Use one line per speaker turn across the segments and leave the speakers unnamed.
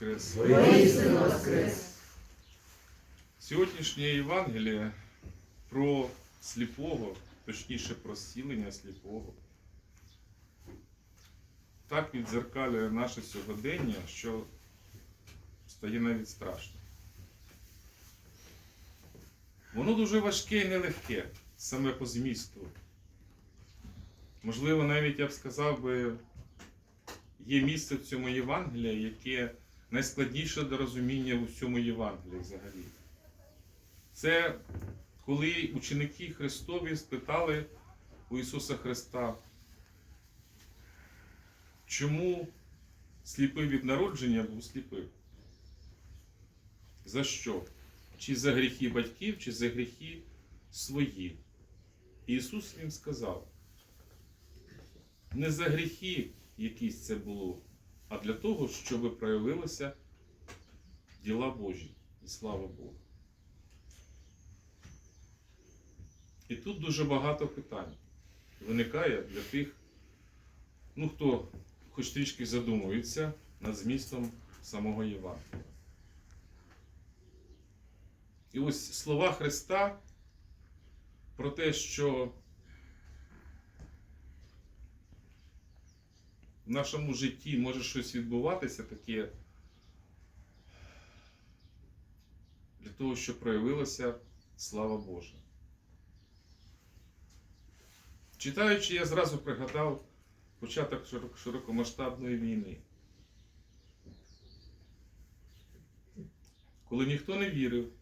Воскрес!
Воскрес!
Сьогоднішнє Євангеліє про сліпого, точніше про зцілення сліпого, так відзеркалює наше сьогодення, що стає навіть страшно. Воно дуже важке і нелегке, саме по змісту. Можливо, навіть я б сказав би, є місце в цьому Євангелії, яке найскладніше до розуміння у всьому Євангелії взагалі. Це коли ученики Христові спитали у Ісуса Христа, чому сліпий від народження був сліпий? За що? Чи за гріхи батьків, чи за гріхи свої? І Ісус їм сказав, не за гріхи якісь це було, а для того, щоб проявилися діла Божі і слава Богу. І тут дуже багато питань виникає для тих, ну хто хоч трішки задумується над змістом самого Євангелія. І ось слова Христа про те, що в нашому житті може щось відбуватися таке для того, щоб проявилася слава Божа. Читаючи, я зразу пригадав початок широкомасштабної війни. Коли ніхто не вірив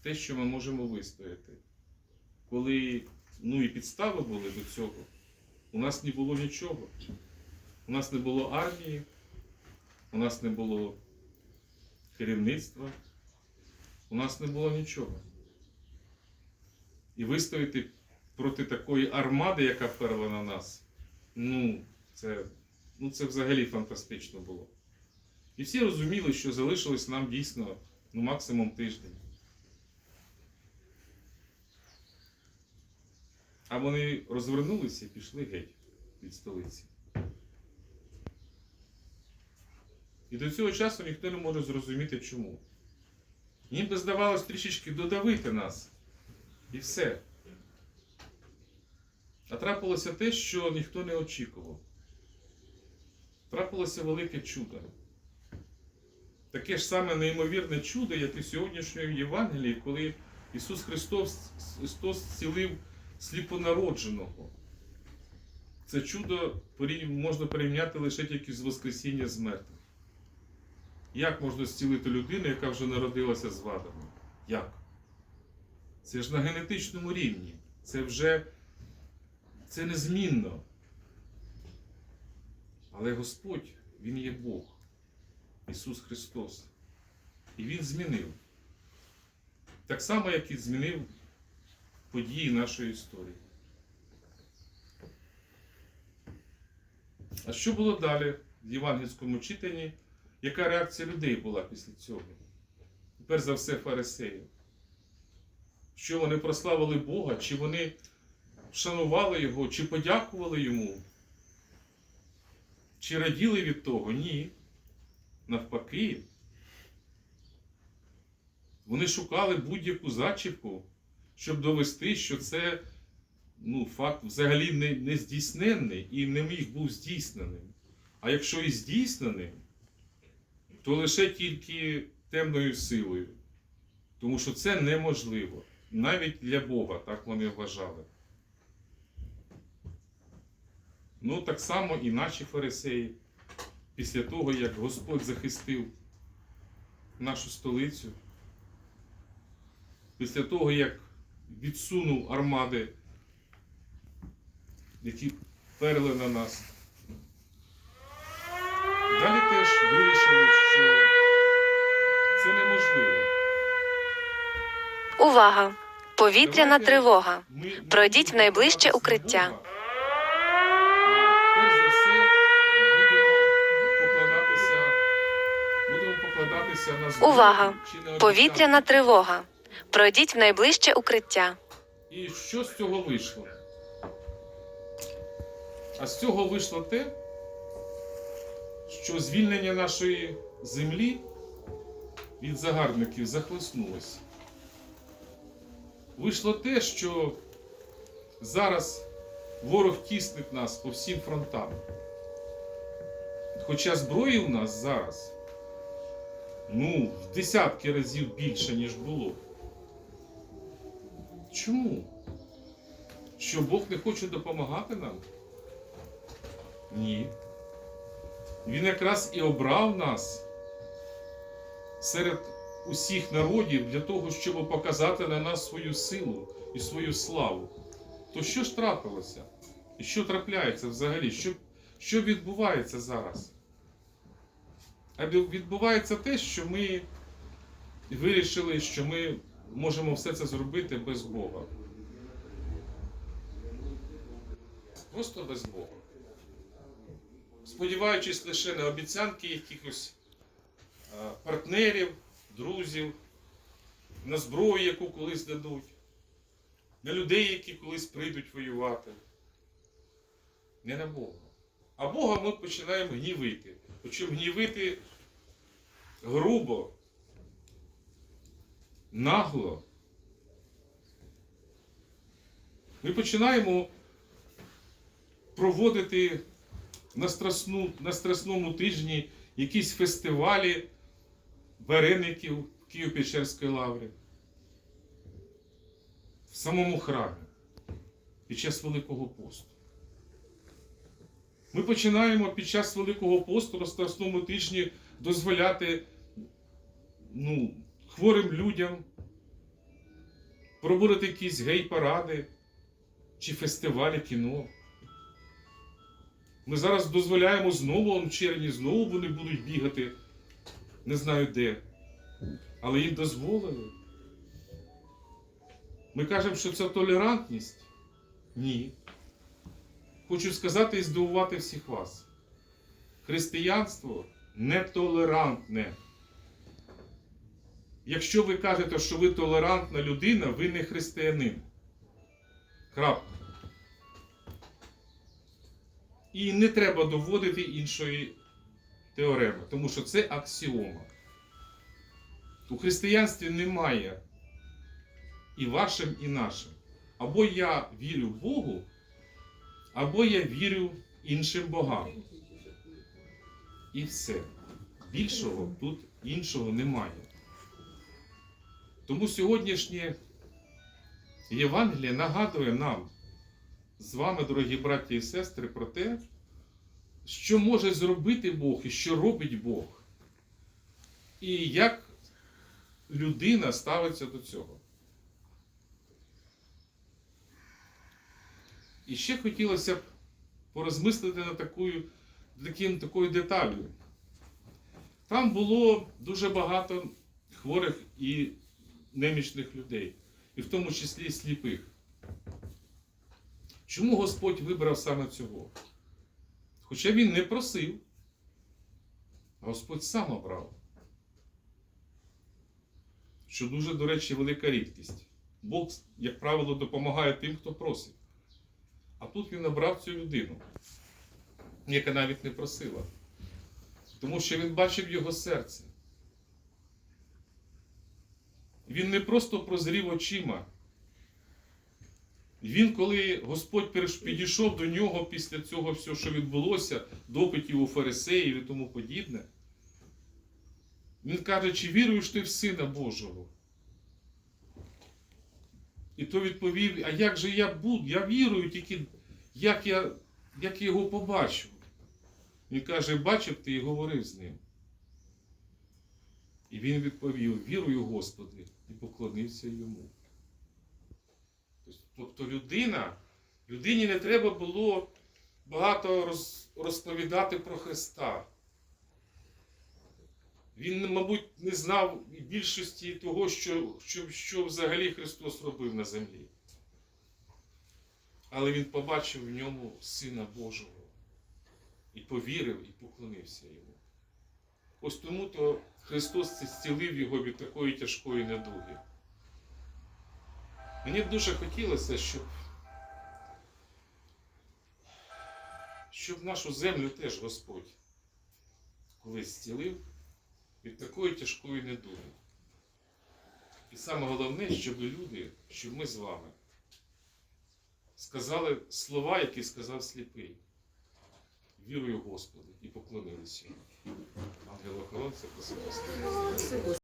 в те, що ми можемо вистояти. Коли ну і підстави були до цього, у нас не було нічого. У нас не було армії, у нас не було керівництва, у нас не було нічого. І вистояти проти такої армади, яка вперла на нас, ну, це, ну, це взагалі фантастично було. І всі розуміли, що залишилось нам дійсно ну, максимум тиждень. А вони розвернулися і пішли геть від столиці. І до цього часу ніхто не може зрозуміти чому. Їм би здавалось трішечки додавити нас. І все. А трапилося те, що ніхто не очікував. Трапилося велике чудо. Таке ж саме неймовірне чудо, як і в сьогоднішньому Євангелії, коли Ісус Христос, Христос зцілив сліпонародженого. Це чудо можна порівняти лише тільки з Воскресіння з мертвих. Як можна зцілити людину, яка вже народилася з вадами? Як? Це ж на генетичному рівні. Це вже це незмінно. Але Господь, Він є Бог, Ісус Христос. І Він змінив. Так само, як і змінив події нашої історії. А що було далі в євангельському читанні? Яка реакція людей була після цього? Перш за все, фарисеїв. Що вони прославили Бога, чи вони вшанували Його, чи подякували Йому? Чи раділи від того? Ні. Навпаки. Вони шукали будь-яку зачіпку, щоб довести, що це ну, факт взагалі не, не здійсненний і не міг був здійсненим. А якщо і здійсненим, то лише тільки темною силою. Тому що це неможливо. Навіть для Бога, так вони вважали. Ну, так само і наші фарисеї, після того, як Господь захистив нашу столицю, після того, як відсунув армади, які перли на нас, далі теж вирішили, що це неможливо.
Увага! Повітряна
Давайте
тривога.
ми
Пройдіть в найближче укриття.
перш за все будемо покладатися, будемо покладатися на зброю
Увага!
чи на
Повітряна тривога. Пройдіть в найближче укриття.
І що з цього вийшло? А з цього вийшло те, що звільнення нашої землі від загарбників захлеснулося. Вийшло те, що зараз ворог тіснить нас по всім фронтам. Хоча зброї у нас зараз ну, в десятки разів більше, ніж було. Чому? Що Бог не хоче допомагати нам? Ні. Він якраз і обрав нас серед усіх народів для того, щоб показати на нас свою силу і свою славу. То що ж трапилося? І що трапляється взагалі? Що, що відбувається зараз? А відбувається те, що ми вирішили, що ми можемо все це зробити без Бога. Просто без Бога. Сподіваючись лише на обіцянки якихось партнерів, друзів, на зброю, яку колись дадуть, на людей, які колись прийдуть воювати. Не на Бога. А Бога ми починаємо гнівити. Причому гнівити грубо, нагло. Ми починаємо проводити на, страсну, на страсному тижні якісь фестивалі вареників Києво-Печерської лаврі. В самому храмі під час Великого посту. Ми починаємо під час Великого посту на Страсному тижні дозволяти ну, хворим людям проводити якісь гей-паради чи фестивалі кіно. Ми зараз дозволяємо знову в червні, знову вони будуть бігати, не знаю де. Але їм дозволили. Ми кажемо, що це толерантність? Ні. Хочу сказати і здивувати всіх вас. Християнство нетолерантне. Якщо ви кажете, що ви толерантна людина, ви не християнин. Крапка. І не треба доводити іншої теореми, тому що це аксіома. У християнстві немає і вашим, і нашим. Або я вірю Богу, або я вірю іншим богам. І все. Більшого тут іншого немає. Тому сьогоднішнє Євангеліє нагадує нам з вами, дорогі браті і сестри, про те, що може зробити Бог і що робить Бог. І як людина ставиться до цього. І ще хотілося б порозмислити над такою, таким, такою деталью. Там було дуже багато хворих і немічних людей, і в тому числі сліпих. Чому Господь вибрав саме цього? Хоча він не просив, Господь сам обрав. Що дуже, до речі, велика рідкість. Бог, як правило, допомагає тим, хто просить. А тут він обрав цю людину, яка навіть не просила. Тому що він бачив його серце. Він не просто прозрів очима. Він, коли Господь підійшов до нього після цього всього, що відбулося, допитів у фарисеїв і тому подібне, він каже, чи віруєш ти в Сина Божого? І то відповів: а як же я буду? Я вірую, тільки як я, як я його побачу. Він каже, бачив ти і говорив з ним. І він відповів: Вірую, Господи, і поклонився йому. Тобто людина, людині не треба було багато розповідати про Христа. Він, мабуть, не знав більшості того, що, що, що взагалі Христос робив на землі. Але він побачив в ньому Сина Божого і повірив, і поклонився йому. Ось тому то Христос зцілив його від такої тяжкої недуги. Мені б дуже хотілося, щоб, щоб нашу землю теж Господь колись зцілив від такої тяжкої недуги. І саме головне, щоб люди, щоб ми з вами сказали слова, які сказав сліпий. Вірую Господи і поклонилися. Ангел охоронця просив.